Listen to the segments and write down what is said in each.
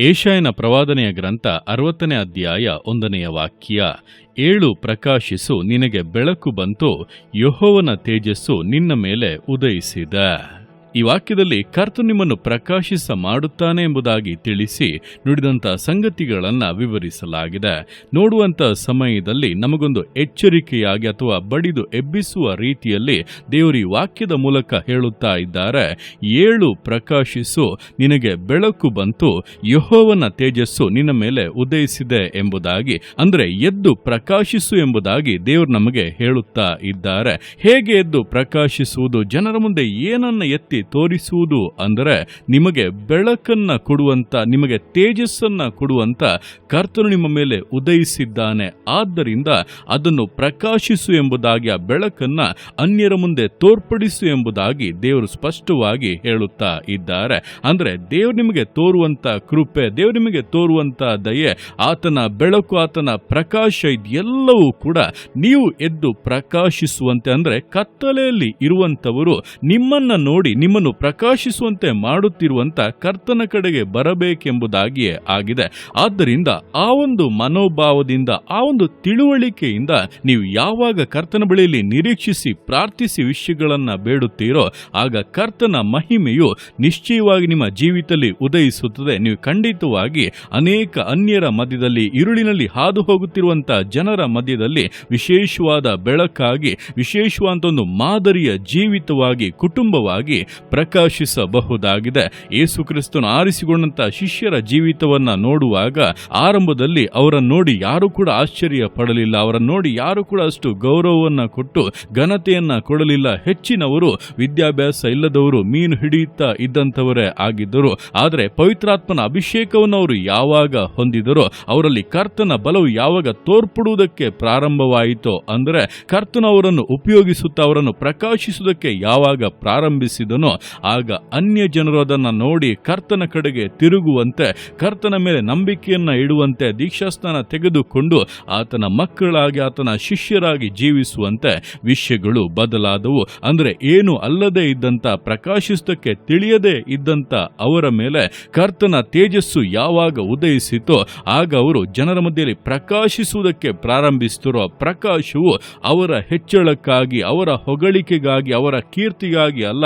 ಏಷಾಯನ ಪ್ರವಾದನೆಯ ಗ್ರಂಥ ಅರವತ್ತನೇ ಅಧ್ಯಾಯ ಒಂದನೆಯ ವಾಕ್ಯ, ಏಳು ಪ್ರಕಾಶಿಸು ನಿನಗೆ ಬೆಳಕು ಬಂತು, ಯಹೋವನ ತೇಜಸ್ಸು ನಿನ್ನ ಮೇಲೆ ಉದಯಿಸಿದ. ಈ ವಾಕ್ಯದಲ್ಲಿ ಕರ್ತನು ನಿಮ್ಮನ್ನು ಪ್ರಕಾಶಿಸ ಮಾಡುತ್ತಾನೆ ಎಂಬುದಾಗಿ ತಿಳಿಸಿ ನುಡಿದಂಥ ಸಂಗತಿಗಳನ್ನು ವಿವರಿಸಲಾಗಿದೆ. ನೋಡುವಂತ ಸಮಯದಲ್ಲಿ ನಮಗೊಂದು ಎಚ್ಚರಿಕೆಯಾಗಿ ಅಥವಾ ಬಡಿದು ಎಬ್ಬಿಸುವ ರೀತಿಯಲ್ಲಿ ದೇವರು ವಾಕ್ಯದ ಮೂಲಕ ಹೇಳುತ್ತಾ ಇದ್ದಾರೆ. ಏಳು ಪ್ರಕಾಶಿಸು, ನಿನಗೆ ಬೆಳಕು ಬಂತು, ಯಹೋವನ ತೇಜಸ್ಸು ನಿನ್ನ ಮೇಲೆ ಉದಯಿಸಿದೆ ಎಂಬುದಾಗಿ, ಅಂದರೆ ಎದ್ದು ಪ್ರಕಾಶಿಸು ಎಂಬುದಾಗಿ ದೇವರು ನಮಗೆ ಹೇಳುತ್ತಾ ಇದ್ದಾರೆ. ಹೇಗೆ ಎದ್ದು ಪ್ರಕಾಶಿಸುವುದು? ಜನರ ಮುಂದೆ ಏನನ್ನ ಎತ್ತಿ ತೋರಿಸುವುದು ಅಂದರೆ ನಿಮಗೆ ಬೆಳಕನ್ನ ಕೊಡುವಂತ, ನಿಮಗೆ ತೇಜಸ್ಸನ್ನ ಕೊಡುವಂತ ಕರ್ತನು ನಿಮ್ಮ ಮೇಲೆ ಉದಯಿಸಿದ್ದಾನೆ. ಆದ್ದರಿಂದ ಅದನ್ನು ಪ್ರಕಾಶಿಸು ಎಂಬುದಾಗಿ, ಆ ಬೆಳಕನ್ನ ಅನ್ಯರ ಮುಂದೆ ತೋರ್ಪಡಿಸು ಎಂಬುದಾಗಿ ದೇವರು ಸ್ಪಷ್ಟವಾಗಿ ಹೇಳುತ್ತಾ ಇದ್ದಾರೆ. ಅಂದರೆ ದೇವರು ನಿಮಗೆ ತೋರುವಂತ ಕೃಪೆ, ದೇವರು ನಿಮಗೆ ತೋರುವಂತ ದಯೆ, ಆತನ ಬೆಳಕು, ಆತನ ಪ್ರಕಾಶ ಇದೆಲ್ಲವೂ ಕೂಡ ನೀವು ಎದ್ದು ಪ್ರಕಾಶಿಸುವಂತೆ. ಅಂದರೆ ಕತ್ತಲೆಯಲ್ಲಿ ಇರುವಂಥವರು ನಿಮ್ಮನ್ನ ನೋಡಿ ನಿಮ್ಮನ್ನು ಪ್ರಕಾಶಿಸುವಂತೆ ಮಾಡುತ್ತಿರುವಂತ ಕರ್ತನ ಕಡೆಗೆ ಬರಬೇಕೆಂಬುದಾಗಿಯೇ ಆಗಿದೆ. ಆದ್ದರಿಂದ ಆ ಒಂದು ಮನೋಭಾವದಿಂದ, ಆ ಒಂದು ತಿಳುವಳಿಕೆಯಿಂದ ನೀವು ಯಾವಾಗ ಕರ್ತನ ಬಳಿಯಲ್ಲಿ ನಿರೀಕ್ಷಿಸಿ ಪ್ರಾರ್ಥಿಸಿ ವಿಷಯಗಳನ್ನು ಬೇಡುತ್ತೀರೋ, ಆಗ ಕರ್ತನ ಮಹಿಮೆಯು ನಿಶ್ಚಯವಾಗಿ ನಿಮ್ಮ ಜೀವಿತದಲ್ಲಿ ಉದಯಿಸುತ್ತದೆ. ನೀವು ಖಂಡಿತವಾಗಿ ಅನೇಕ ಅನ್ಯರ ಮಧ್ಯದಲ್ಲಿ ಇರುಳಿನಲ್ಲಿ ಹಾದು ಹೋಗುತ್ತಿರುವಂತಹ ಜನರ ಮಧ್ಯದಲ್ಲಿ ವಿಶೇಷವಾದ ಬೆಳಕಾಗಿ ವಿಶೇಷವಾದ ಒಂದು ಮಾದರಿಯ ಜೀವಿತವಾಗಿ, ಕುಟುಂಬವಾಗಿ ಪ್ರಕಾಶಿಸಬಹುದಾಗಿದೆ. ಯೇಸು ಕ್ರಿಸ್ತನು ಆರಿಸಿಕೊಂಡಂತ ಶಿಷ್ಯರ ಜೀವಿತವನ್ನ ನೋಡುವಾಗ ಆರಂಭದಲ್ಲಿ ಅವರನ್ನು ನೋಡಿ ಯಾರು ಕೂಡ ಆಶ್ಚರ್ಯ ಪಡಲಿಲ್ಲ ಅವರನ್ನು ನೋಡಿ ಯಾರು ಕೂಡ ಅಷ್ಟು ಗೌರವವನ್ನ ಕೊಟ್ಟು ಘನತೆಯನ್ನ ಕೊಡಲಿಲ್ಲ. ಹೆಚ್ಚಿನವರು ವಿದ್ಯಾಭ್ಯಾಸ ಇಲ್ಲದವರು ಮೀನು ಹಿಡಿಯುತ್ತಾ ಇದ್ದಂಥವರೇ ಆಗಿದ್ದರು. ಆದರೆ ಪವಿತ್ರಾತ್ಮನ ಅಭಿಷೇಕವನ್ನು ಅವರು ಯಾವಾಗ ಹೊಂದಿದರೋ, ಅವರಲ್ಲಿ ಕರ್ತನ ಬಲವು ಯಾವಾಗ ತೋರ್ಪಡುವುದಕ್ಕೆ ಪ್ರಾರಂಭವಾಯಿತೋ, ಅಂದರೆ ಕರ್ತನ ಅವರನ್ನು ಉಪಯೋಗಿಸುತ್ತಾ ಅವರನ್ನು ಪ್ರಕಾಶಿಸುವುದಕ್ಕೆ ಯಾವಾಗ ಪ್ರಾರಂಭಿಸಿದನೋ ಆಗ ಅನ್ಯ ಜನರು ಅದನ್ನು ನೋಡಿ ಕರ್ತನ ಕಡೆಗೆ ತಿರುಗುವಂತೆ, ಕರ್ತನ ಮೇಲೆ ನಂಬಿಕೆಯನ್ನ ಇಡುವಂತೆ ದೀಕ್ಷಾಸ್ನಾನ ತೆಗೆದುಕೊಂಡು ಆತನ ಮಕ್ಕಳಾಗಿ, ಆತನ ಶಿಷ್ಯರಾಗಿ ಜೀವಿಸುವಂತೆ ವಿಷಯಗಳು ಬದಲಾದವು. ಅಂದರೆ ಏನು ಅಲ್ಲದೆ ಇದ್ದಂತ ಪ್ರಕಾಶಿಸ್ತಕ್ಕೆ ತಿಳಿಯದೇ ಇದ್ದಂತ ಅವರ ಮೇಲೆ ಕರ್ತನ ತೇಜಸ್ಸು ಯಾವಾಗ ಉದಯಿಸಿತೋ, ಆಗ ಅವರು ಜನರ ಮಧ್ಯದಲ್ಲಿ ಪ್ರಕಾಶಿಸುವುದಕ್ಕೆ ಪ್ರಾರಂಭಿಸುತ್ತಿರುವ ಪ್ರಕಾಶವು ಅವರ ಹೆಚ್ಚಳಕ್ಕಾಗಿ, ಅವರ ಹೊಗಳಿಕೆಗಾಗಿ, ಅವರ ಕೀರ್ತಿಗಾಗಿ ಅಲ್ಲ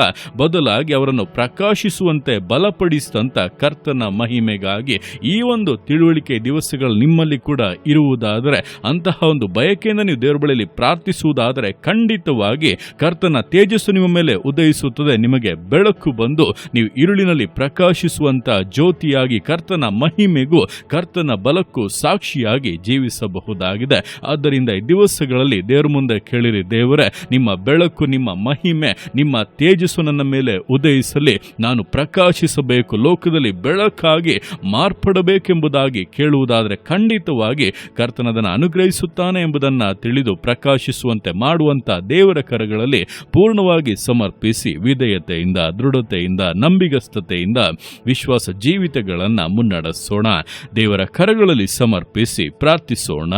ಬದಲಾಗಿ ಅವರನ್ನು ಪ್ರಕಾಶಿಸುವಂತೆ ಬಲಪಡಿಸಿದಂಥ ಕರ್ತನ ಮಹಿಮೆಗಾಗಿ ಈ ಒಂದು ತಿಳುವಳಿಕೆ ದಿವಸಗಳು ನಿಮ್ಮಲ್ಲಿ ಕೂಡ ಇರುವುದಾದರೆ, ಅಂತಹ ಒಂದು ಬಯಕೆಯಿಂದ ನೀವು ದೇವರ ಬಳಿಯಲ್ಲಿ ಪ್ರಾರ್ಥಿಸುವುದಾದರೆ ಖಂಡಿತವಾಗಿ ಕರ್ತನ ತೇಜಸ್ಸು ನಿಮ್ಮ ಮೇಲೆ ಉದಯಿಸುತ್ತದೆ, ನಿಮಗೆ ಬೆಳಕು ಬಂದು ನೀವು ಇರುಳಿನಲ್ಲಿ ಪ್ರಕಾಶಿಸುವಂತ ಜ್ಯೋತಿಯಾಗಿ ಕರ್ತನ ಮಹಿಮೆಗೂ ಕರ್ತನ ಬಲಕ್ಕೂ ಸಾಕ್ಷಿಯಾಗಿ ಜೀವಿಸಬಹುದಾಗಿದೆ. ಆದ್ದರಿಂದ ಈ ದಿವಸಗಳಲ್ಲಿ ದೇವರ ಮುಂದೆ ಕೇಳಿರಿ, ದೇವರೇ, ನಿಮ್ಮ ಬೆಳಕು, ನಿಮ್ಮ ಮಹಿಮೆ, ನಿಮ್ಮ ತೇಜಸ್ಸು ನನ್ನ ಮೇಲೆ ಉದಯಿಸಲಿ. ನಾನು ಪ್ರಕಾಶಿಸಬೇಕು. ಲೋಕದಲ್ಲಿ ಬೆಳಕಾಗಿ ಮಾರ್ಪಡಬೇಕೆಂಬುದಾಗಿ ಕೇಳುವುದಾದರೆ ಖಂಡಿತವಾಗಿ ಕರ್ತನದನ್ನು ಅನುಗ್ರಹಿಸುತ್ತಾನೆ ಎಂಬುದನ್ನು ತಿಳಿದು ಪ್ರಕಾಶಿಸುವಂತೆ ಮಾಡುವಂಥ ದೇವರ ಕರಗಳಲ್ಲಿ ಪೂರ್ಣವಾಗಿ ಸಮರ್ಪಿಸಿ ವಿಧೇಯತೆಯಿಂದ, ದೃಢತೆಯಿಂದ, ನಂಬಿಗಸ್ತತೆಯಿಂದ ವಿಶ್ವಾಸ ಜೀವಿತಗಳನ್ನು ಮುನ್ನಡೆಸೋಣ. ದೇವರ ಕರಗಳಲ್ಲಿ ಸಮರ್ಪಿಸಿ ಪ್ರಾರ್ಥಿಸೋಣ.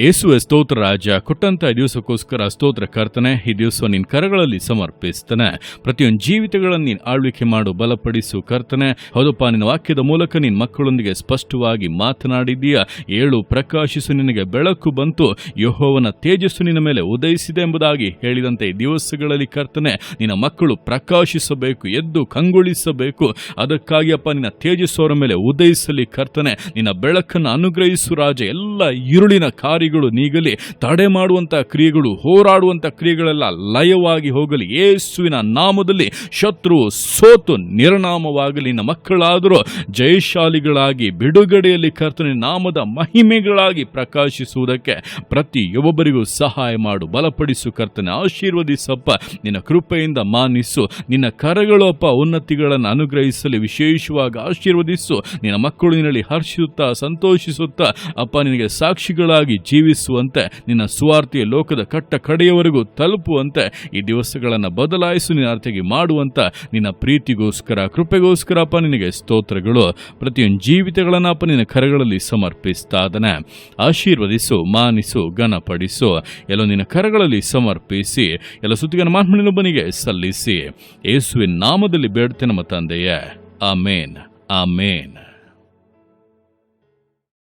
ಯೇಸುವೆ ಸ್ತೋತ್ರ ರಾಜ, ಕೊಟ್ಟಂತ ದಿವಸಕ್ಕೋಸ್ಕರ ಸ್ತೋತ್ರ ಕರ್ತನೆ, ಈ ದಿವಸ ನಿನ್ನ ಕರಗಳಲ್ಲಿ ಸಮರ್ಪಿಸ್ತಾನೆ. ಪ್ರತಿಯೊಂದು ಜೀವಿತಗಳನ್ನು ನೀನು ಆಳ್ವಿಕೆ ಮಾಡು, ಬಲಪಡಿಸು ಕರ್ತನೆ. ಹೌದಪ್ಪ, ನಿನ್ನ ವಾಕ್ಯದ ಮೂಲಕ ನಿನ್ನ ಮಕ್ಕಳೊಂದಿಗೆ ಸ್ಪಷ್ಟವಾಗಿ ಮಾತನಾಡಿದೀಯ ಏಳು ಪ್ರಕಾಶಿಸು ನಿನಗೆ, ಬೆಳಕು ಬಂತು, ಯಹೋವನ ತೇಜಸ್ಸು ನಿನ್ನ ಮೇಲೆ ಉದಯಿಸಿದೆ ಎಂಬುದಾಗಿ ಹೇಳಿದಂತೆ ಈ ದಿವಸಗಳಲ್ಲಿ ಕರ್ತನೆ, ನಿನ್ನ ಮಕ್ಕಳು ಪ್ರಕಾಶಿಸಬೇಕು, ಎದ್ದು ಕಂಗೊಳಿಸಬೇಕು. ಅದಕ್ಕಾಗಿ ಅಪ್ಪ, ನಿನ್ನ ತೇಜಸ್ಸು ಅವರ ಮೇಲೆ ಉದಯಿಸಲಿ ಕರ್ತನೆ. ನಿನ್ನ ಬೆಳಕನ್ನು ಅನುಗ್ರಹಿಸು ರಾಜ, ಎಲ್ಲ ಇರುಳಿನ ಕಾರ್ಯಗಳು ನೀಗಲಿ, ತಡೆ ಮಾಡುವಂತ ಕ್ರಿಯೆಗಳು, ಹೋರಾಡುವಂತ ಕ್ರಿಯೆಗಳೆಲ್ಲ ಲಯವಾಗಿ ಹೋಗಲಿ. ಯೇಸುವಿನ ನಾಮದಲ್ಲಿ ಶತ್ರು ಸೋತು ನಿರ್ನಾಮವಾಗಲಿ. ನಿನ್ನ ಮಕ್ಕಳಾದರೂ ಜಯಶಾಲಿಗಳಾಗಿ, ಬಿಡುಗಡೆಯಲ್ಲಿ ಕರ್ತನ ನಾಮದ ಮಹಿಮೆಗಳಾಗಿ ಪ್ರಕಾಶಿಸುವುದಕ್ಕೆ ಪ್ರತಿ ಒಬ್ಬೊಬ್ಬರಿಗೂ ಸಹಾಯ ಮಾಡು. ಬಲಪಡಿಸು ಕರ್ತನೆ, ಆಶೀರ್ವದಿಸಪ್ಪ. ನಿನ್ನ ಕೃಪೆಯಿಂದ ಮಾನಿಸು. ನಿನ್ನ ಕರಗಳು ಅಪ್ಪ ಉನ್ನತಿಗಳನ್ನು ಅನುಗ್ರಹಿಸಲಿ. ವಿಶೇಷವಾಗಿ ಆಶೀರ್ವದಿಸು. ನಿನ್ನ ಮಕ್ಕಳು ನಿನ್ನಲ್ಲಿ ಹರ್ಷಿಸುತ್ತಾ, ಸಂತೋಷಿಸುತ್ತಾ, ಅಪ್ಪ ನಿನಗೆ ಸಾಕ್ಷಿಗಳಾಗಿ ಜೀವಿಸುವಂತೆ, ನಿನ್ನ ಸ್ವಾರ್ಥಿಯ ಲೋಕದ ಕಟ್ಟ ಕಡೆಯವರೆಗೂ ತಲುಪುವಂತೆ, ಈ ದಿವಸಗಳನ್ನು ಬದಲಾಯಿಸು, ನಿನ್ನ ಅರ್ಥಗೆ ಮಾಡುವಂತ ನಿನ್ನ ಪ್ರೀತಿಗೋಸ್ಕರ, ಕೃಪೆಗೋಸ್ಕರ ಅಪ್ಪ, ನಿನಗೆ ಸ್ತೋತ್ರಗಳು. ಪ್ರತಿಯೊಂದು ಜೀವಿತಗಳನ್ನು ಅಪ್ಪ, ನಿನ್ನ ಕರಗಳಲ್ಲಿ ಸಮರ್ಪಿಸ್ತಾದನೆ. ಆಶೀರ್ವದಿಸು, ಮಾನಿಸು, ಘನಪಡಿಸು. ಎಲ್ಲ ನಿನ್ನ ಕರಗಳಲ್ಲಿ ಸಮರ್ಪಿಸಿ, ಎಲ್ಲ ಸುತ್ತಿಗನ ಮಾನ್ಮನಿನೊಬ್ಬನಿಗೆ ಸಲ್ಲಿಸಿ. ಯೇಸುವಿನ ನಾಮದಲ್ಲಿ ಬೇಡ್ತೇನೆ ನಮ್ಮ ತಂದೆಯೇ. ಆಮೇನ್. ಆಮೇನ್.